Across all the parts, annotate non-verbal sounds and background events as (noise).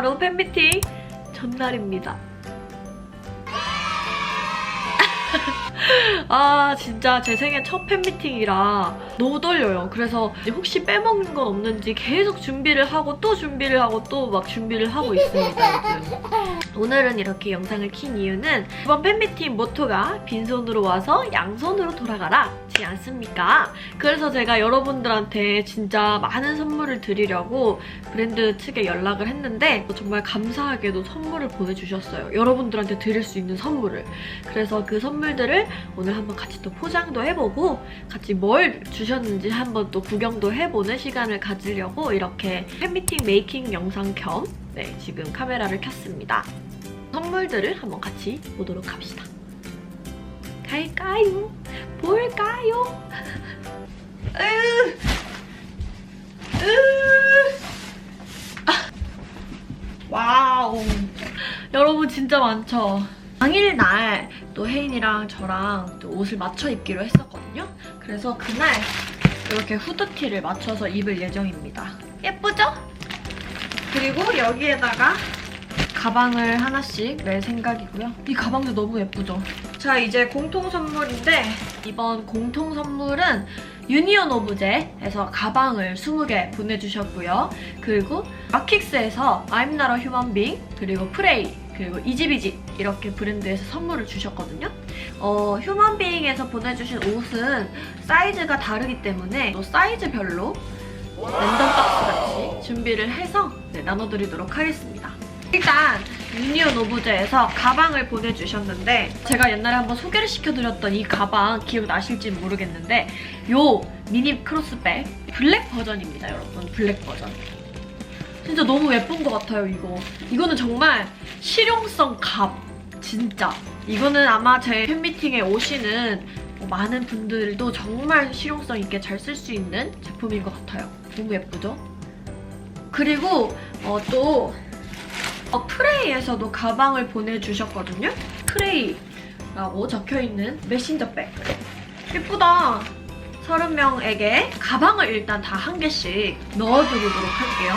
바로 팬미팅 전날입니다. (laughs) 아 진짜 제 생애 첫 팬미팅이라 너무 떨려요. 그래서 혹시 빼먹는 건 없는지 계속 준비를 하고 또 준비를 하고 또 막 준비를 하고 있습니다. 오늘은 이렇게 영상을 킨 이유는 이번 팬미팅 모토가 빈손으로 와서 양손으로 돌아가라 지 않습니까? 그래서 제가 여러분들한테 진짜 많은 선물을 드리려고 브랜드 측에 연락을 했는데 정말 감사하게도 선물을 보내주셨어요. 여러분들한테 드릴 수 있는 선물을. 그래서 그 선물들을 오늘 한번 같이 또 포장도 해보고 같이 뭘 주셨는지 한번 또 구경도 해보는 시간을 가지려고 이렇게 팬미팅 메이킹 영상 겸 네, 지금 카메라를 켰습니다. 선물들을 한번 같이 보도록 합시다. 갈까요? 볼까요? (laughs) 아. 와우. 여러분 진짜 많죠? 당일날 또 혜인이랑 저랑 또 옷을 맞춰 입기로 했었거든요. 그래서 그날 이렇게 후드티를 맞춰서 입을 예정입니다. 예쁘죠? 그리고 여기에다가 가방을 하나씩 낼 생각이고요. 이 가방도 너무 예쁘죠? 자, 이제 공통 선물인데 이번 공통 선물은 유니온 오브제에서 가방을 20개 보내주셨고요. 그리고 마킥스에서 I'm not a human 그리고 프레이 그리고 이지비지 이렇게 브랜드에서 선물을 주셨거든요. 어, 휴먼 비잉에서 보내주신 옷은 사이즈가 다르기 때문에 또 사이즈별로 랜덤 박스 같이 준비를 해서 네, 나눠드리도록 하겠습니다. 일단 유니온 오브제에서 가방을 보내주셨는데 제가 옛날에 한번 소개를 시켜드렸던 이 가방 기억나실지 모르겠는데 요 미니 크로스백 블랙 버전입니다 여러분 블랙 버전 진짜 너무 예쁜 것 같아요 이거 이거는 정말 실용성 갑 진짜 이거는 아마 제 팬미팅에 오시는 뭐 많은 분들도 정말 실용성 있게 잘 쓸 수 있는 제품인 것 같아요 너무 예쁘죠? 그리고 어, 또 어, 프레이에서도 가방을 보내주셨거든요. 프레이라고 적혀있는 메신저백. 예쁘다. 30명에게 가방을 일단 다 한 개씩 넣어드리도록 할게요.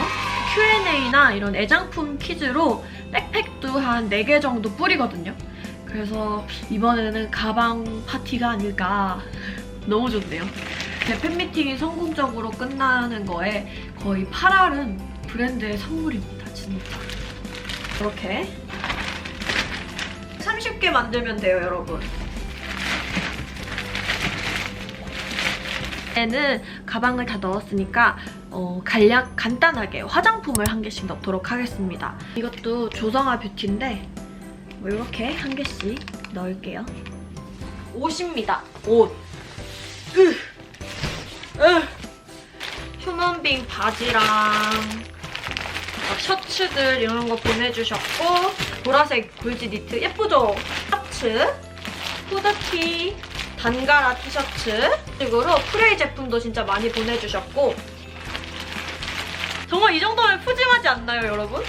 Q&A나 이런 애장품 퀴즈로 백팩도 한 4개 정도 뿌리거든요. 그래서 이번에는 가방 파티가 아닐까. 너무 좋네요. 제 팬미팅이 성공적으로 끝나는 거에 거의 8알은 브랜드의 선물입니다, 진짜. 이렇게 30개 만들면 돼요, 여러분. 얘는 가방을 다 넣었으니까 어, 간략 간단하게 화장품을 한 개씩 넣도록 하겠습니다. 이것도 조성아 뷰티인데 뭐 이렇게 한 개씩 넣을게요. 옷입니다. 옷. 휴먼빙 바지랑 막 셔츠들 이런 거 보내주셨고 보라색 골지 니트 예쁘죠? 셔츠, 후드티, 단가라 티셔츠 그리고 프레이 제품도 진짜 많이 보내주셨고 정말 이 정도면 푸짐하지 않나요 여러분?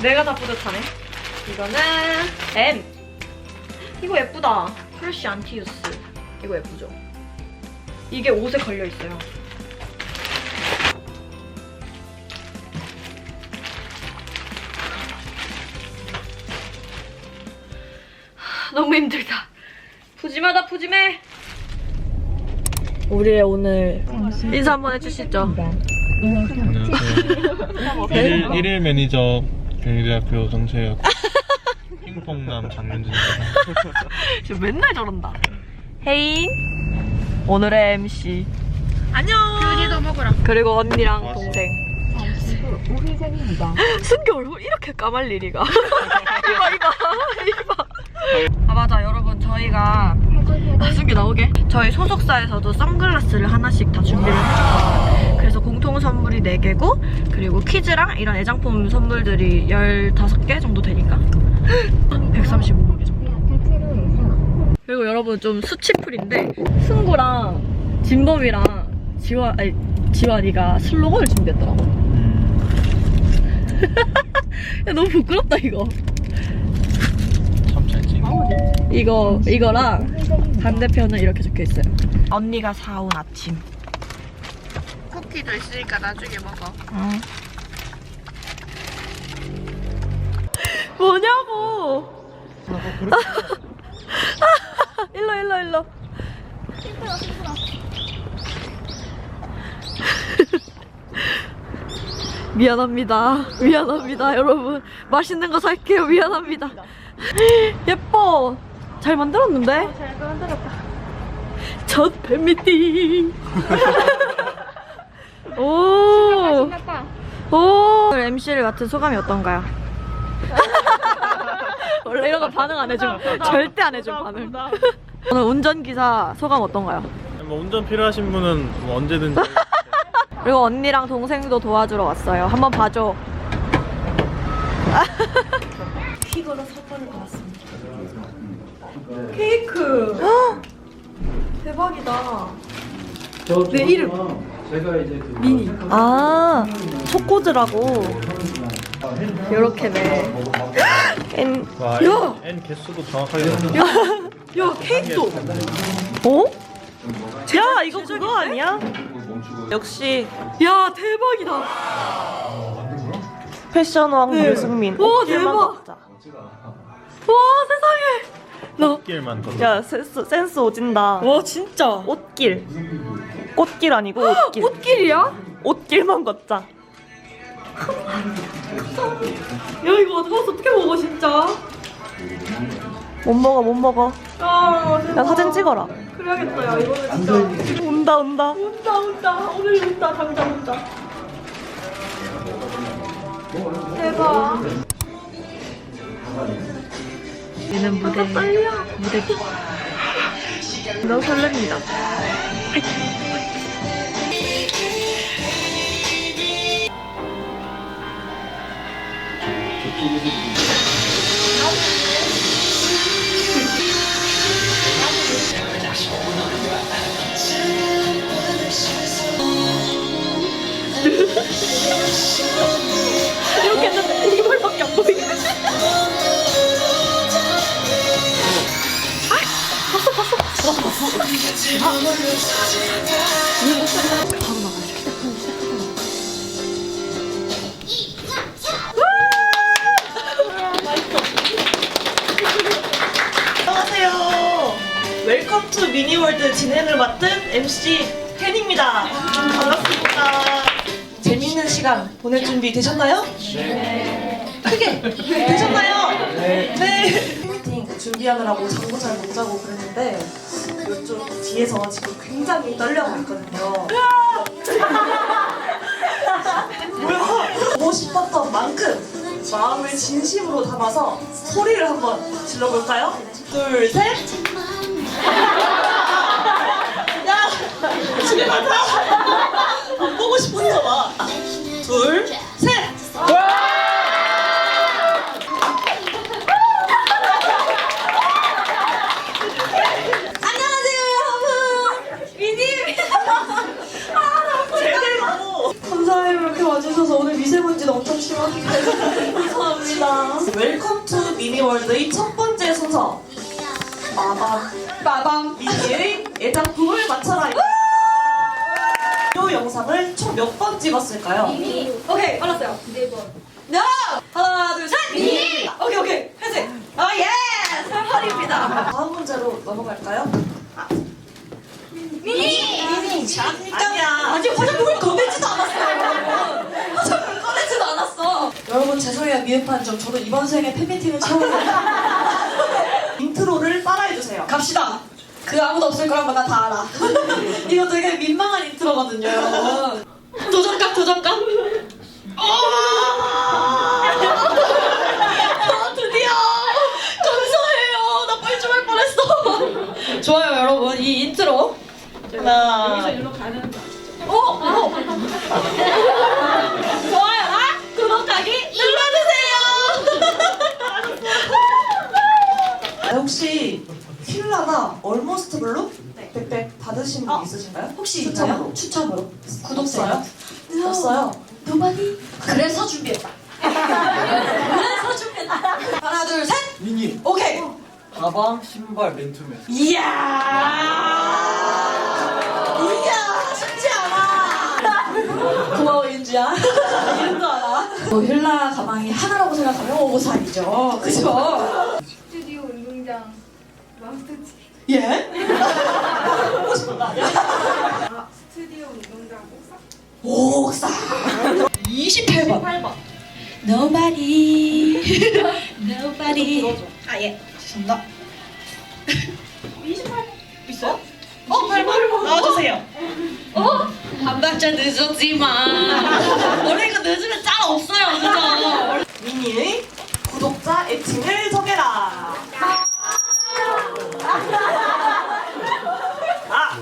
내가 다 뿌듯하네 이거는 M 이거 예쁘다 프레쉬 안티유스 이거 예쁘죠? 이게 옷에 걸려있어요 너무 힘들다. 푸짐하다 푸짐해. 우리의 오늘 인사 한번 해주시죠. 안녕하세요. 일일, 일일 매니저 경희대학교 정채혁 핑퐁남 장윤진입니다. 지금 맨날 저런다. 혜인 오늘의 MC. 안녕. 그리고 언니랑. 동생. 우회전입니다. (laughs) 얼굴 이렇게 까말 일이가. (laughs) 이봐 이봐 이봐. 아 맞아 여러분 저희가 아, 순기 나오게. 저희 소속사에서도 선글라스를 하나씩 다 준비를 해줬거든요. 그래서 공통 선물이 4개고, 그리고 퀴즈랑 이런 애장품 선물들이 15개 정도 되니까. (gasps) 135개 정도. 그리고 여러분 좀 수치풀인데, 승구랑 진범이랑 지원, 아니, 지환이가 슬로건을 준비했더라고. (laughs) 야, 너무 부끄럽다, 이거. 이거 이거랑 반대편은 이렇게 적혀 있어요. 언니가 사온 아침. 쿠키도 있으니까 나중에 먹어. 어. 뭐냐고? (laughs) 일로 일로 일로. (laughs) 미안합니다. 미안합니다, 여러분. 맛있는 거 살게요. 미안합니다. (laughs) 예뻐. 잘 만들었는데? 잘 만들었다. 첫 팬미팅. (laughs) 오. 오. 오늘 MC를 맡은 소감이 어떤가요? (laughs) 원래 이런 거 반응 안 해줌. 절대 안 해줌 반응. 오늘 운전기사 소감 어떤가요? 뭐 운전 필요하신 분은 뭐 언제든지 그리고 언니랑 동생도 도와주러 왔어요. 한번 봐줘. 퀵으로 사건을 받았습니다. 케이크. 대박이다. 내 이름. 제가 이제 그 미니. 아, 초코즈라고. 요렇게네. 엔, 와 야! N, N 개수도 정확하게 나왔네. 야, 케이크도. 어? 야, 이거 그거 아니야? 역시 야, 대박이다. 패션왕 네. 유승민. 와, 옷길만 대박. 걷자. 와, 세상에. 너. 길만 더. 야 센스, 센스 오진다. 와, 진짜. 옷길. 꽃길 아니고 옷길. (gasps) 옷길이야? 옷길만 걷자. (laughs) 야, 이거 어떡하서 어떻게 먹어, 진짜? 못 먹어 못 먹어. 아, 야 사진 찍어라. 그래야겠다, 야, 이거는 진짜. 온다 온다. 온다, 온다. 오늘 온다, 당장 온다. 대박. 얘는 무대, 무대. 너무 설렙니다. 이렇게 했는데 이걸밖에 안 보이네. 안녕하세요. 웰컴 투 미니월드 진행을 맡은 MC 팬입니다. 반갑습니다. 재밌는 시간 보낼 준비 되셨나요? 네. 크게 되셨나요? 네. 준비하느라고 잠도 잘 못 자고 그랬는데 이쪽 뒤에서 지금 굉장히 떨려하고 있거든요. (laughs) 뭐야? 보고 싶었던 만큼 마음을 진심으로 담아서 소리를 한번 질러볼까요? 둘, 셋. 야, 집에 가자. 안 보고 싶은가 봐. 빠밤 미니의 애장품을 맞춰라. 이 영상을 총 몇 번 찍었을까요? 오케이 알았어요. 야 하나 둘 셋! 미니 오케이 오케이. 회색. 아예! 설날입니다. 다음 문제로 넘어갈까요? 미니 미니 아니야. 아직 화장품을 꺼내지도 않았어요 화장품을 꺼내지도 않았어. 여러분 죄송해요 미흡한 점 저도 이번 생에 팬미팅을 처음이에요 (laughs) 인트로를 따라해주세요. 갑시다 그 아무도 없을 거란 거 나 다 알아. (laughs) 이거 되게 민망한 인트로거든요 여러분. 도전감 도전감. 아, 드디어 감사해요. 나 뻘쭘할 뻔했어. (laughs) 좋아요 여러분. 이 인트로. 하나. 어? 어? 좋아요. 아 구독하기 눌러주세요. (laughs) 혹시 힐라나 얼모스트 블루? 백백 받으신 분 어, 있으신가요? 혹시 추첨으로? 있나요? 추첨으로. 없어요? 없어요? 노바디? 그래서 준비했다. 그래서 준비했다. 하나 둘 셋. 미니. 오케이. 가방 신발 맨투맨. 이야. 이야 쉽지 않아. 고마워 윤주야. 이름도 알아. 뭐 힐라 가방이 하나라고 생각하면 오고산이죠. 그죠? 스튜디오 운동이 그냥 마스터치 예? 하고 싶은 거 아니야? 아, 스튜디오 운동장 옥상 옥상 28번 8번. Nobody (laughs) Nobody 아 예 죄송합니다 있어요? 어, 8번. 나와주세요. 한 발짝 늦었지만 원래 이거 늦으면 짤 없어요 그죠? 미니의 구독자 애칭을 정해라. 아!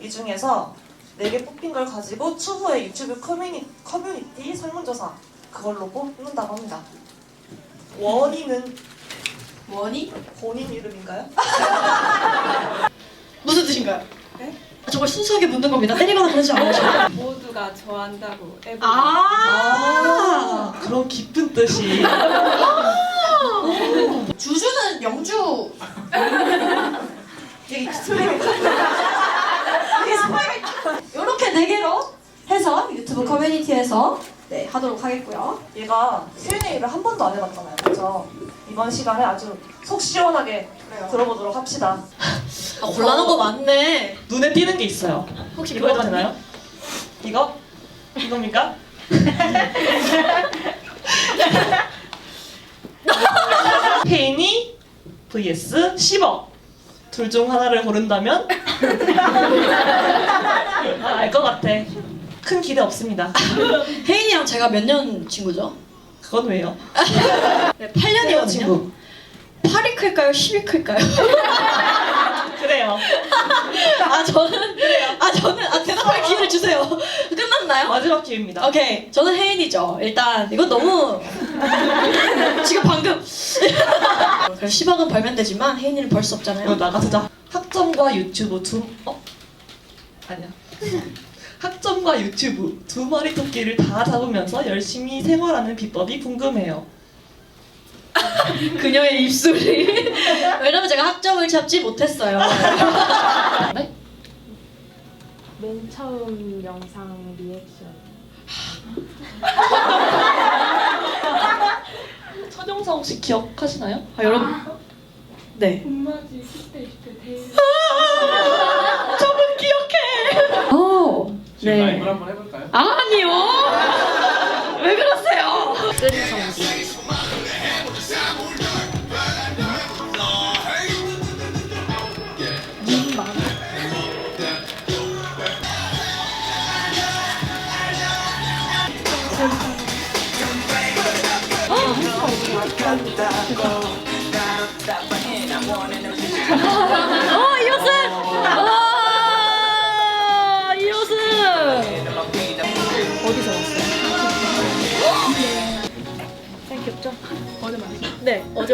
이 중에서 4개 뽑힌 걸 가지고 추후에 유튜브 커뮤니, 커뮤니티 설문조사 그걸로 뽑는다고 합니다. 원희는 원이? 본인 이름인가요? 무슨 뜻인가요? 아, 정말 순수하게 묻는 겁니다 때리거나 그러지 않으셔 모두가 좋아한다고 에브 아 그런 깊은 뜻이. 주주는 영주 되게 스토리가 이렇게 네 개로 해서 유튜브 커뮤니티에서 네 하도록 하겠고요. 얘가 Q&A를 한 번도 안 해봤잖아요. 그래서 이번 시간에 아주 속 시원하게 들어보도록 합시다. 아, 곤란한 거 많네. 눈에 띄는 게 있어요. 혹시 이거 해도 되나요? 이거? 이겁니까? (laughs) 페인이 vs 10억 둘 중 하나를 고른다면 아, 알 것 같아. 큰 기대 없습니다. 혜인이랑 제가 몇 년 친구죠? 그건 왜요? 네, 8년이거든요. 친구. 8이 클까요? 10이 클까요? (laughs) 그래요. 아 저는 아 저는 아 대답할 기회를 주세요. (laughs) 끝났나요? 마지막 기회입니다. 오케이 저는 혜인이죠. 일단 이건 너무 (laughs) 지금 방금 그럼 10억은 벌면 되지만 혜인이는 벌수 이거 없잖아요. 나가자. 학점과 유튜브 두 어? 아니야. 학점과 유튜브 두 마리 토끼를 다 잡으면서 열심히 생활하는 비법이 궁금해요. (laughs) 그녀의 입술이 (laughs) 왜냐면 제가 학점을 잡지 못했어요. (laughs) 맨 처음 영상 리액션 첫 영상 혹시 기억하시나요? 아, 여러분 네. 엄마지 10대 20대 대일 저분 기억해. 어, 네. 한번 해볼까요? 아니요. 왜 그러세요? 어,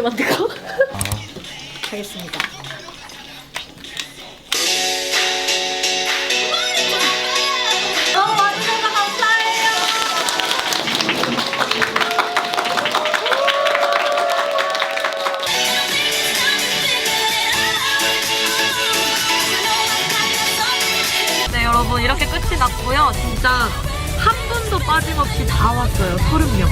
만든 거. 가겠습니다. 너무 와주셔서 감사해요. 네 여러분 이렇게 끝이 났고요. 진짜 한 분도 빠짐없이 다 왔어요. 30명.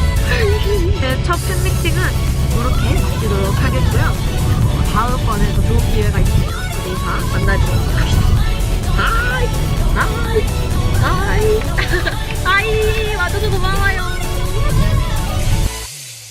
제 첫 팬미팅은 이렇게 마치도록 하겠고요. 어, 다음 번에 더 좋은 기회가 있으면 우리 다 만나도록 하겠습니다. 아이, 아이, 아이, (laughs) 아이, 와줘서 고마워요.